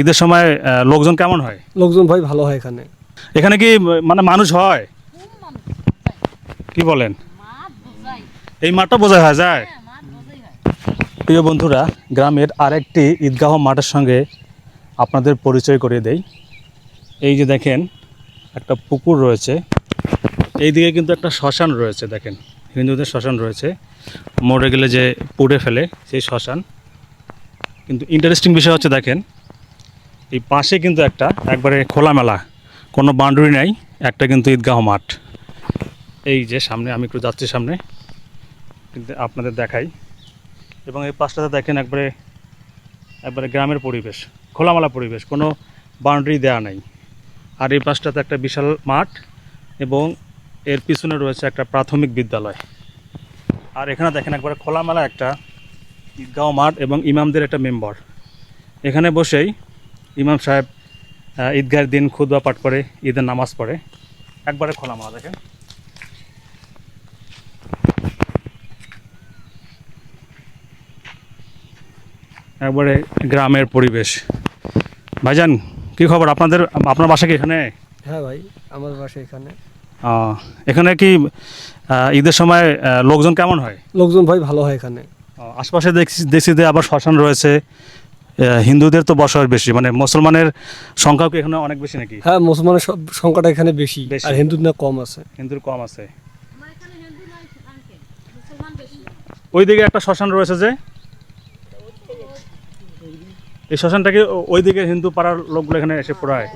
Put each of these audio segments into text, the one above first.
ঈদের সময় লোকজন কেমন হয়? লোকজন ভাই ভালো হয় এখানে। এখানে কি মানে মানুষ হয়? কি বলেন? এই মাঠটা বোঝা হয় যায়? প্রিয় বন্ধুরা গ্রামের আরেকটি ঈদগাহ মাঠের সঙ্গে আপনাদের পরিচয় করিয়ে দেই। এই যে দেখেন একটা পুকুর রয়েছে। এই দিকে কিন্তু একটা শ্মশান রয়েছে দেখেন। হিন্দুদের শ্মশান রয়েছে। মরে গেলে যে পুড়ে ফেলে সেই শ্মশান। কিন্তু ইন্টারেস্টিং বিষয় হচ্ছে দেখেন এই পাশে কিন্তু একটা একবারে খোলামেলা কোনো বাউন্ডারি নাই, একটা কিন্তু ঈদগাহ মাঠ। এই যে সামনে, আমি একটু যাচ্ছি সামনে। কিন্তু আপনাদের দেখাই। এবং এই পাশটাতে দেখেন একবারে একবারে গ্রামের পরিবেশ, খোলামেলা পরিবেশ, কোনো বাউন্ডারি দেওয়া নাই। আর এই পাশটাতে একটা বিশাল মাঠ এবং এর পিছনে রয়েছে একটা প্রাথমিক বিদ্যালয়। আর এখানে দেখেন একবারে খোলামেলা একটা ঈদগাঁও মাঠ এবং ইমামদের একটা মেম্বার। এখানে বসেই ইমাম সাহেব ঈদগাহের দিন খুদবা পাঠ করে ঈদের নামাজ পড়ে। একবারে খোলামেলা দেখেন। একবারে গ্রামের পরিবেশ। ভাইজান কি খবর? আপনাদের আপনার বাসা কি এখানে? হ্যাঁ ভাই আমার বাসা এখানে। এখানে কি ঈদের সময় লোকজন কেমন হয়? লোকজন ভাই ভালো হয় এখানে। আশপাশে দেখছি দেখছি যে আবার শ্মশান রয়েছে। হিন্দুদের তো বসবাস বেশি মানে মুসলমানের সংখ্যাও কি এখানে অনেক বেশি নাকি? হ্যাঁ মুসলমানের সব সংখ্যাটা এখানে বেশি। আর হিন্দুর না কম আছে। হিন্দুর কম আছে। ওইদিকে একটা শ্মশান রয়েছে যে? এই শ্মশানটাকে ও- ওইদিকে হিন্দু পাড়ার লোকগুলো এখানে এসে পড়ায়?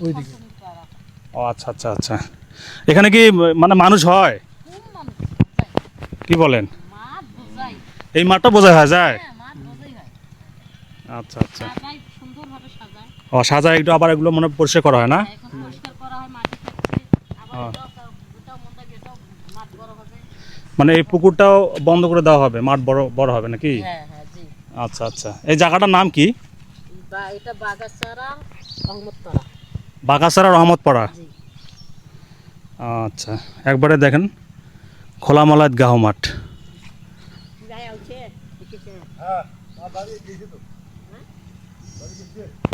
ওইদিকে। ও আচ্ছা আচ্ছা আচ্ছা। এখানে কি মানে মানুষ হয়? কি বলেন? এই মাঠটা বোঝা হয় যায়? আচ্ছা আচ্ছা। ও সাজায় একটু আবার এগুলো মনে পরিষ্কার করা হয় না? হ্যাঁ। মানে এই পুকুরটাও বন্ধ করে দেওয়া হবে মাঠ বড় বড় হবে নাকি? হ্যাঁ হ্যাঁ আচ্ছা আচ্ছা। এই জায়গাটার নাম কি? বাগাসারা রহমতপাড়া। আচ্ছা একবারে দেখেন খোলামালাত গাহ মাঠ। আছে Very good. good.